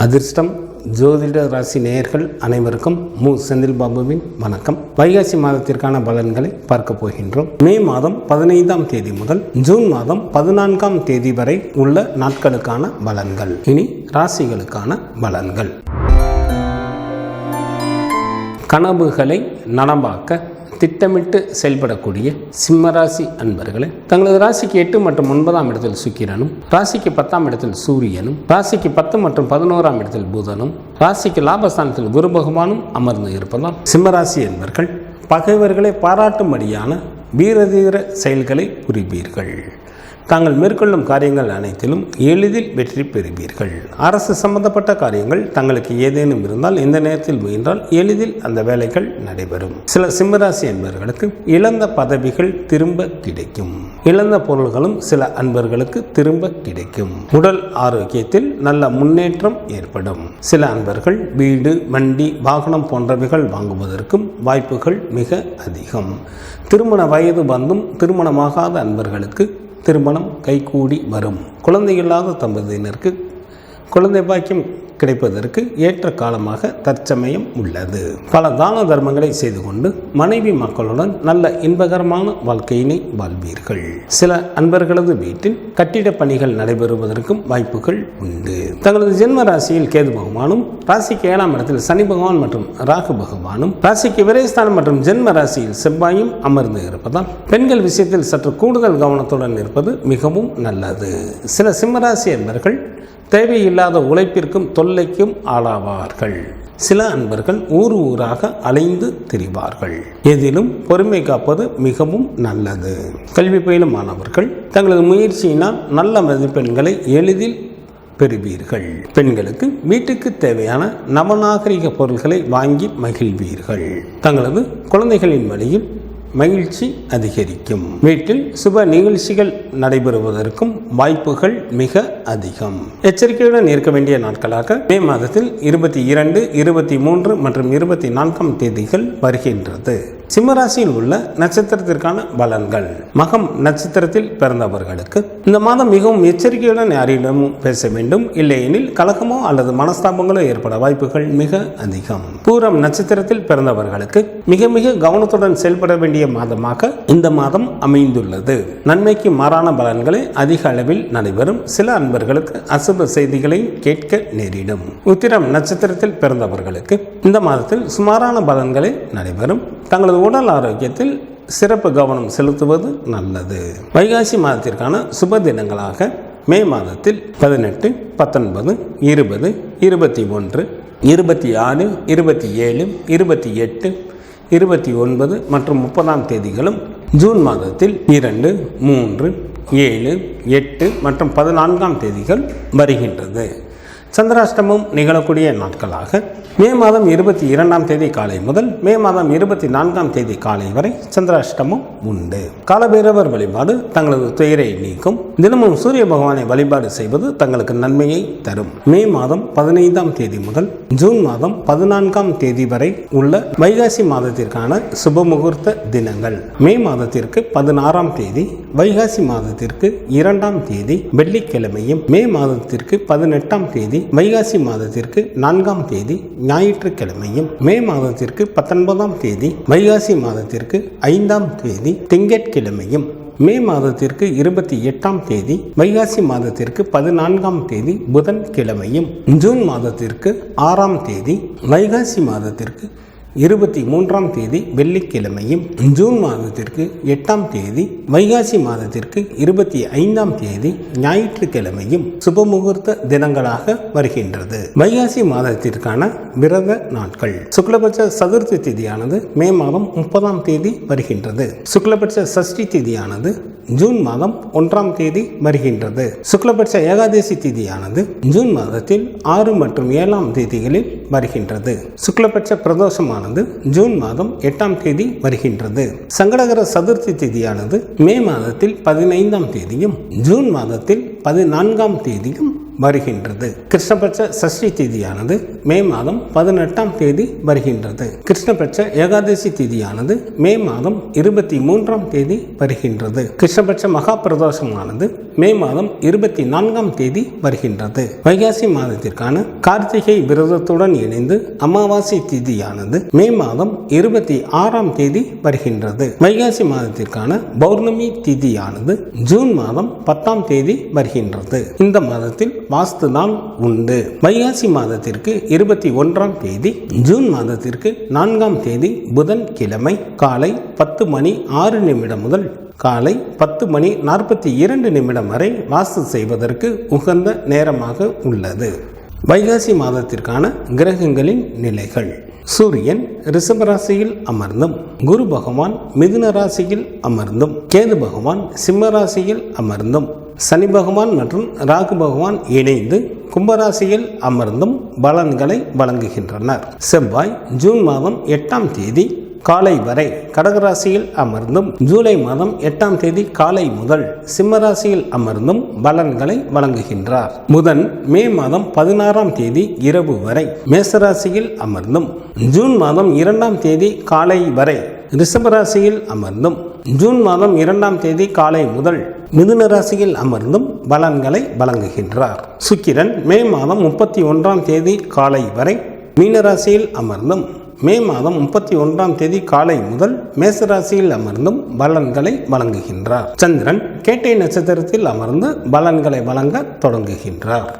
அதிர்ஷ்டம் ஜோதிட ராசி நேயர்கள் அனைவருக்கும் மு. செந்தில் பாபுவின் வணக்கம். வைகாசி மாதத்திற்கான பலன்களை பார்க்க போகின்றோம். மே மாதம் பதினைந்தாம் தேதி முதல் ஜூன் மாதம் பதினான்காம் தேதி வரை உள்ள நாட்களுக்கான பலன்கள். இனி ராசிகளுக்கான பலன்கள். கனவுகளை நனவாக்க திட்டமிட்டு செயல்படக்கூடிய சிம்மராசி அன்பர்களே தங்களது ராசிக்கு எட்டு மற்றும் ஒன்பதாம் இடத்தில் சுக்கிரனும் ராசிக்கு பத்தாம் இடத்தில் சூரியனும் ராசிக்கு பத்து மற்றும் பதினோராம் இடத்தில் புதனும் ராசிக்கு லாபஸ்தானத்தில் குரு பகவானும் அமர்ந்து இருப்பதால் சிம்மராசி என்பர்கள் பகைவர்களை பாராட்டும்படியான வீரதீர செயல்களை புரிவீர்கள். தாங்கள் மேற்கொள்ளும் காரியங்கள் அனைத்திலும் எளிதில் வெற்றி பெறுவீர்கள். அரசு சம்பந்தப்பட்ட காரியங்கள் தங்களுக்கு ஏதேனும் இருந்தால் இந்த நேரத்தில் முயன்றால் எளிதில் அந்த வேலைகள் நடைபெறும். சில சிம்மராசி என்பவர்களுக்கு இழந்த பதவிகள் திரும்ப கிடைக்கும். இழந்த பொருள்களும் சில அன்பர்களுக்கு திரும்ப கிடைக்கும். உடல் ஆரோக்கியத்தில் நல்ல முன்னேற்றம் ஏற்படும். சில அன்பர்கள் வீடு வண்டி வாகனம் போன்றவைகள் வாங்குவதற்கும் வாய்ப்புகள் மிக அதிகம். திருமண வயது வந்தும் திருமணமாகாத அன்பர்களுக்கு திருமணம் கைகூடி வரும். குழந்தை இல்லாத தம்பதியினருக்கு குழந்தை பாக்கியம் கிடைப்பதற்கு ஏற்ற காலமாக தற்சமயம் உள்ளது. பல தான தர்மங்களை செய்து கொண்டு மனைவி மக்களுடன் நல்ல இன்பகரமான வாழ்க்கையினை வாழ்வீர்கள். சில அன்பர்களது வீட்டில் கட்டிட பணிகள் நடைபெறுவதற்கும் வாய்ப்புகள் உண்டு. தங்களது ஜென்ம ராசியில் கேது பகவானும் ராசிக்கு ஏழாம் இடத்தில் சனி பகவான் மற்றும் ராகு பகவானும் ராசிக்கு விரைஸ்தானம் மற்றும் ஜென்ம ராசியில் செவ்வாயும் அமர்ந்து இருப்பதால் பெண்கள் விஷயத்தில் சற்று கூடுதல் கவனத்துடன் இருப்பது மிகவும் நல்லது. சில சிம்மராசி என்பர்கள் தேவையில்லாத உழைப்பிற்கும் தொல்லைக்கும் ஆளாவார்கள். சில அன்பர்கள் ஊர் ஊராக அலைந்து திரிவார்கள். எதிலும் பொறுமை காப்பது மிகவும் நல்லது. கல்வி பயிலும் மாணவர்கள் தங்களது முயற்சியினால் நல்ல மதிப்பெண்களை எளிதில் பெறுவீர்கள். பெண்களுக்கு வீட்டுக்கு தேவையான நவநாகரிக பொருட்களை வாங்கி மகிழ்வீர்கள். தங்களது குழந்தைகளின் வழியில் மகிழ்ச்சி அதிகரிக்கும். வீட்டில் சுப நிகழ்ச்சிகள் நடைபெறுவதற்கும் வாய்ப்புகள் மிக அதிகம். எச்சரிக்கையுடன் இருக்க வேண்டிய நாட்களாக மே மாதத்தில் இருபத்தி இரண்டு இருபத்தி மூன்று மற்றும் இருபத்தி நான்காம் தேதிகள் வருகின்றது. சிம்மராசியில் உள்ள நட்சத்திரத்திற்கான பலன்கள். மகம் நட்சத்திரத்தில் பிறந்தவர்களுக்கு இந்த மாதம் மிகவும் எச்சரிக்கையுடன் யாரிடமும் பேச வேண்டும். இல்லையெனில் கலகமோ அல்லது மனஸ்தாபங்களோ ஏற்பட வாய்ப்புகள் மிக அதிகம். பூரம் நட்சத்திரத்தில் பிறந்தவர்களுக்கு மிக மிக கவனத்துடன் செயல்பட வேண்டிய மாதமாக இந்த மாதம் அமைந்துள்ளது. நன்மைக்கு மாறான பலன்களை அதிக அளவில் நடைபெறும். சில அன்பர்களுக்கு அசுப செய்திகளை கேட்க நேரிடும். உத்திரம் நட்சத்திரத்தில் பிறந்தவர்களுக்கு இந்த மாதத்தில் சுமாரான பலன்களை நடைபெறும். தங்களது உடல் ஆரோக்கியத்தில் சிறப்பு கவனம் செலுத்துவது நல்லது. வைகாசி மாதத்திற்கான சுப தினங்களாக மே மாதத்தில் பதினெட்டு பத்தொன்பது இருபது இருபத்தி ஒன்று இருபத்தி ஆறு இருபத்தி ஏழு இருபத்தி எட்டு இருபத்தி ஒன்பது மற்றும் முப்பதாம் தேதிகளும் ஜூன் மாதத்தில் இரண்டு மூன்று ஏழு எட்டு மற்றும் பதினான்காம் தேதிகள் வருகின்றது. சந்திராஷ்டமம் நிகழக்கூடிய நாட்களாக மே மாதம் இருபத்தி இரண்டாம் தேதி காலை முதல் மே மாதம் இருபத்தி நான்காம் தேதி காலை வரை சந்திராஷ்டமம் உண்டு. காலபைரவர் வழிபாடு தங்களது துயரை நீக்கும் தினமும் சூரிய பகவானை வழிபாடு செய்வது தங்களுக்கு நன்மையை தரும். மே மாதம் பதினைந்தாம் தேதி முதல் ஜூன் மாதம் பதினான்காம் தேதி வரை உள்ள வைகாசி மாதத்திற்கான சுப முகூர்த்த தினங்கள். மே மாதத்திற்கு பதினாறாம் தேதி வைகாசி மாதத்திற்கு இரண்டாம் தேதி வெள்ளிக்கிழமையும் மே மாதத்திற்கு பதினெட்டாம் தேதி வைகாசி மாதத்திற்கு நான்காம் தேதி ஞாயிற்றுக்கிழமையும் மே மாதத்திற்கு பத்தொன்பதாம் தேதி வைகாசி மாதத்திற்கு ஐந்தாம் தேதி திங்கட்கிழமையும் மே மாதத்திற்கு இருபத்தி எட்டாம் தேதி வைகாசி மாதத்திற்கு பதினான்காம் தேதி புதன் கிழமையும் ஜூன் மாதத்திற்கு ஆறாம் தேதி வைகாசி மாதத்திற்கு இருபத்தி மூன்றாம் தேதி வெள்ளிக்கிழமையும் ஜூன் மாதத்திற்கு எட்டாம் தேதி வைகாசி மாதத்திற்கு இருபத்தி ஐந்தாம் தேதி ஞாயிற்றுக்கிழமையும் சுபமுகூர்த்த தினங்களாக வருகின்றது. வைகாசி மாதத்திற்கான விரத நாட்கள். சுக்லபட்ச சதுர்த்தி திதியானது மே மாதம் முப்பதாம் தேதி வருகின்றது. சுக்லபட்ச சஷ்டி திதியானது ஜூன் மாதம் ஒன்றாம் தேதி வருகின்றது. சுக்லபட்ச ஏகாதசி திதியானது ஜூன் மாதத்தில் ஆறு மற்றும் ஏழாம் தேதிகளில் வருகின்றது. சுக்லபட்ச பிரதோஷமானது ஜூன் மாதம் எட்டாம் தேதி வருகின்றது. சங்கடகர சதுர்த்தி திதியானது மே மாதத்தில் பதினைந்தாம் தேதியும் ஜூன் மாதத்தில் பதினான்காம் தேதியும் வருகின்றது. கிருஷ்ணபட்ச சஷ்டி திதியானது மே மாதம் பதினெட்டாம் தேதி வருகின்றது. கிருஷ்ணபட்ச ஏகாதசி திதியானது மே மாதம் இருபத்தி மூன்றாம் தேதி வருகின்றது. கிருஷ்ணபட்ச மகா பிரதோஷமானது மே மாதம் இருபத்தி நான்காம் தேதி வருகின்றது. வைகாசி மாதத்திற்கான கார்த்திகை விரதத்துடன் இணைந்து அமாவாசை திதியானது மே மாதம் இருபத்தி ஆறாம் தேதி வருகின்றது. வைகாசி மாதத்திற்கான பௌர்ணமி திதியானது ஜூன் மாதம் பத்தாம் தேதி வருகின்றது. இந்த மாதத்தில் வாஸ்து நாள் உண்டு. வைகாசி மாதத்திற்கு இருபத்தி ஒன்றாம் தேதி ஜூன் மாதத்திற்கு நான்காம் தேதி புதன் கிழமை காலை பத்து மணி ஆறு நிமிடம் முதல் காலை பத்து மணி நாற்பத்தி இரண்டு நிமிடம் வரை வாஸ்து செய்வதற்கு உகந்த நேரமாக உள்ளது. வைகாசி மாதத்திற்கான கிரகங்களின் நிலைகள். சூரியன் ரிஷபராசியில் அமர்ந்தும் குரு பகவான் மிதுன ராசியில் அமர்ந்தும் கேது பகவான் சிம்ம ராசியில் அமர்ந்தும் சனி பகவான் மற்றும் ராகு பகவான் இணைந்து கும்பராசியில் அமர்ந்தும் பலன்களை வழங்குகின்றனர். செவ்வாய் ஜூன் மாதம் எட்டாம் தேதி காலை வரை கடகராசியில் அமர்ந்தும் ஜூலை மாதம் எட்டாம் தேதி காலை முதல் சிம்மராசியில் அமர்ந்தும் பலன்களை வழங்குகின்றார். புதன் மே மாதம் பதினாறாம் தேதி இரவு வரை மேசராசியில் அமர்ந்தும் ஜூன் மாதம் இரண்டாம் தேதி காலை வரை ரிஷபராசியில் அமர்ந்தும் ஜூன் மாதம் இரண்டாம் தேதி காலை முதல் மிதுன ராசியில் அமர்ந்தும் பலன்களை வழங்குகின்றார். சுக்கிரன் மே மாதம் முப்பத்தி ஒன்றாம் தேதி காலை வரை மீனராசியில் அமர்ந்தும் மே மாதம் முப்பத்தி ஒன்றாம் தேதி காலை முதல் மேசராசியில் அமர்ந்தும் பலன்களை வழங்குகின்றார். சந்திரன் கேட்டை நட்சத்திரத்தில் அமர்ந்து பலன்களை வழங்க தொடங்குகின்றார்.